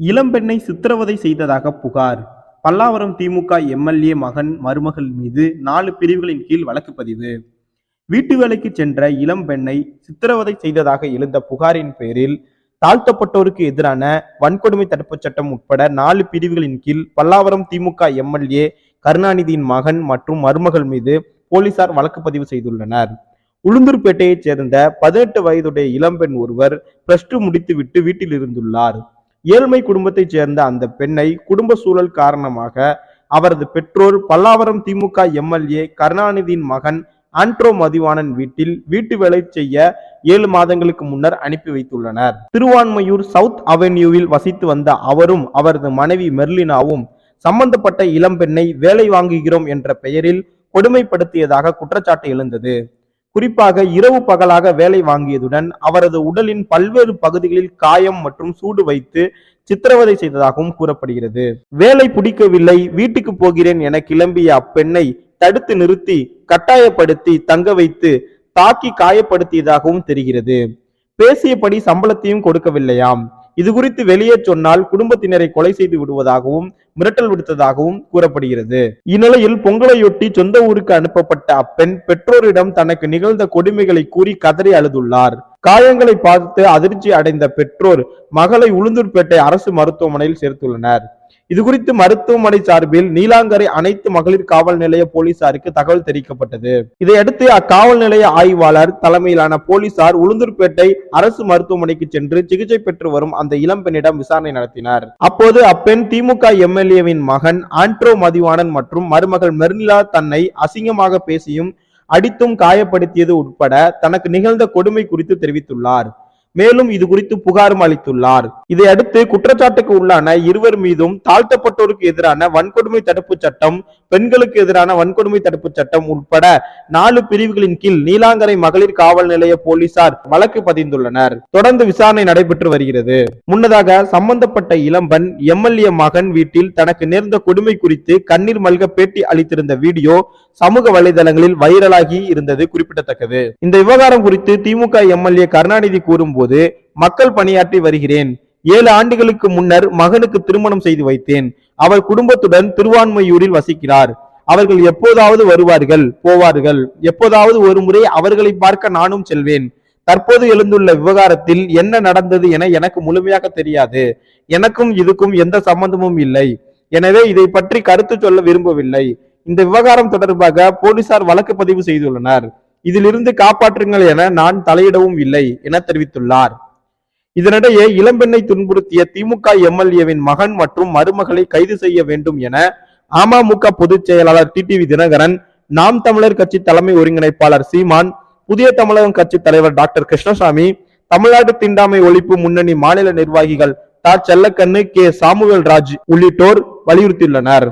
இளம்பெண்ணை சித்திரவதை செய்ததாக புகார். பல்லாவரம் திமுக எம்எல்ஏ மகன் மருமகள் மீது நாலு பிரிவுகளின் கீழ் வழக்கு பதிவு. வீட்டு வேலைக்கு சென்ற இளம்பெண்ணை சித்திரவதை செய்ததாக எழுந்த புகாரின் பேரில் தாழ்த்தப்பட்டோருக்கு எதிரான வன்கொடுமை தடுப்புச் சட்டம் உட்பட நாலு பிரிவுகளின் கீழ் பல்லாவரம் திமுக எம்எல்ஏ கருணாநிதியின் மகன் மற்றும் மருமகள் மீது போலீசார் வழக்கு பதிவு செய்துள்ளனர். உளுந்தூர்பேட்டையைச் சேர்ந்த பதினெட்டு வயதுடைய இளம்பெண் ஒருவர் பிளஸ் டூ முடித்துவிட்டு வீட்டில் இருந்துள்ளார். ஏழ்மை குடும்பத்தைச் சேர்ந்த அந்த பெண்ணை குடும்ப சூழல் காரணமாக அவரது பெற்றோர் பல்லாவரம் திமுக எம்எல்ஏ கருணாநிதியின் மகன் ஆண்ட்ரோ மதிவாணன் வீட்டில் வீட்டு வேலை செய்ய ஏழு மாதங்களுக்கு முன்னர் அனுப்பி வைத்துள்ளனர். திருவான்மையூர் சவுத் அவென்யூவில் வசித்து வந்த அவரும் அவரது மனைவி மெர்லினாவும் சம்பந்தப்பட்ட இளம்பெண்ணை வேலை வாங்குகிறோம் என்ற பெயரில் கொடுமைப்படுத்தியதாக குற்றச்சாட்டு எழுந்தது. குறிப்பாக இரவு பகலாக வேலை வாங்கியதுடன் அவரது உடலின் பல்வேறு பகுதிகளில் காயம் மற்றும் சூடு வைத்து சித்திரவதை செய்ததாகவும் கூறப்படுகிறது. வேலை பிடிக்கவில்லை வீட்டுக்கு போகிறேன் என கிளம்பிய அப்பெண்ணை தடுத்து நிறுத்தி கட்டாயப்படுத்தி தங்க வைத்து தாக்கி காயப்படுத்தியதாகவும் தெரிகிறது. பேசியபடி சம்பளத்தையும் கொடுக்கவில்லையாம். இது குறித்து வெளியே சொன்னால் குடும்பத்தினரை கொலை செய்து விடுவதாகவும் மிரட்டல் விடுத்ததாகவும் கூறப்படுகிறது. இந்நிலையில் பொங்கலையொட்டி சொந்த ஊருக்கு அனுப்பப்பட்ட அப்பெண் பெற்றோரிடம் தனக்கு நிகழ்ந்த கொடுமைகளை கூறி கதறி அழுதுள்ளார். காயங்களை பார்த்து அதிர்ச்சி அடைந்த பெற்றோர் மகளை உளுந்தூர்பேட்டை அரசு மருத்துவமனையில் சேர்த்துள்ளனர். இது குறித்து மருத்துவமனை சார்பில் நீலாங்கரை அனைத்து மகளிர் காவல் நிலைய போலீசாருக்கு தகவல் தெரிவிக்கப்பட்டது. இதையடுத்து அக்காவல் நிலைய ஆய்வாளர் தலைமையிலான போலீசார் உளுந்தூர்பேட்டை அரசு மருத்துவமனைக்கு சென்று சிகிச்சை பெற்று வரும் அந்த இளம்பெண்ணிடம் விசாரணை நடத்தினர். அப்போது அப்பெண் திமுக எம்எல்ஏவின் மகன் ஆண்ட்ரோ மதிவாணன் மற்றும் மருமகள் மெர்னிலா தன்னை அசிங்கமாக பேசியும் அடித்தும் காயப்படுத்தியது உட்பட தனக்கு நிகழ்ந்த கொடுமை குறித்து தெரிவித்துள்ளார். மேலும் இது குறித்து புகாரும் அளித்துள்ளார். இதையடுத்து குற்றச்சாட்டுக்கு உள்ளான இருவர் மீதும் தாழ்த்தப்பட்டோருக்கு எதிரான வன்கொடுமை தடுப்பு சட்டம் பெண்களுக்கு எதிரான வன்கொடுமை தடுப்பு சட்டம் உட்பட நாலு பிரிவுகளின் கீழ் நீலாங்கரை மகளிர் காவல் நிலைய போலீசார் வழக்கு பதிந்துள்ளனர். தொடர்ந்து விசாரணை நடைபெற்று வருகிறது. முன்னதாக சம்பந்தப்பட்ட இளம்பன் எம்எல்ஏ மகன் வீட்டில் தனக்கு நேர்ந்த கொடுமை குறித்து கண்ணீர் மல்க பேட்டி அளித்திருந்த வீடியோ சமூக வலைதளங்களில் வைரலாகி இருந்தது குறிப்பிடத்தக்கது. இந்த விவகாரம் குறித்து திமுக எம்எல்ஏ கருணாநிதி கூறும் போது மக்கள் பணியாற்றி வருகிறேன். ஏழு ஆண்டுகளுக்கு முன்னர் மகனுக்கு திருமணம் செய்து வைத்தேன். அவர் குடும்பத்துடன் திருவான்மையூரில் வசிக்கிறார். அவர்கள் எப்போதாவது வருவார்கள் போவார்கள். எப்போதாவது ஒரு முறை அவர்களை பார்க்க நானும் செல்வேன். தற்போது எழுந்துள்ள விவகாரத்தில் என்ன நடந்தது என எனக்கு முழுமையாக தெரியாது. எனக்கும் இதுக்கும் எந்த சம்பந்தமும் இல்லை. எனவே இதை பற்றி கருத்து சொல்ல விரும்பவில்லை. இந்த விவகாரம் தொடர்பாக போலீசார் வழக்கு பதிவு செய்துள்ளனர். இதிலிருந்து காப்பாற்றுங்கள் என நான் தலையிடவும் இல்லை என தெரிவித்துள்ளார். இதனிடையே இளம்பெண்ணை துன்புறுத்திய திமுக எம்எல்ஏவின் மகன் மற்றும் மருமகளை கைது செய்ய வேண்டும் என அமமுக பொதுச் செயலாளர் டிடிவி தினகரன் நாம் தமிழர் கட்சி தலைமை ஒருங்கிணைப்பாளர் சீமான் புதிய தமிழகம் கட்சி தலைவர் டாக்டர் கிருஷ்ணசாமி தமிழ்நாடு தீண்டாமை ஒழிப்பு முன்னணி மாநில நிர்வாகிகள் தா செல்லக்கண்ணு கே. சாமுவேல் ராஜ் உள்ளிட்டோர் வலியுறுத்தியுள்ளனர்.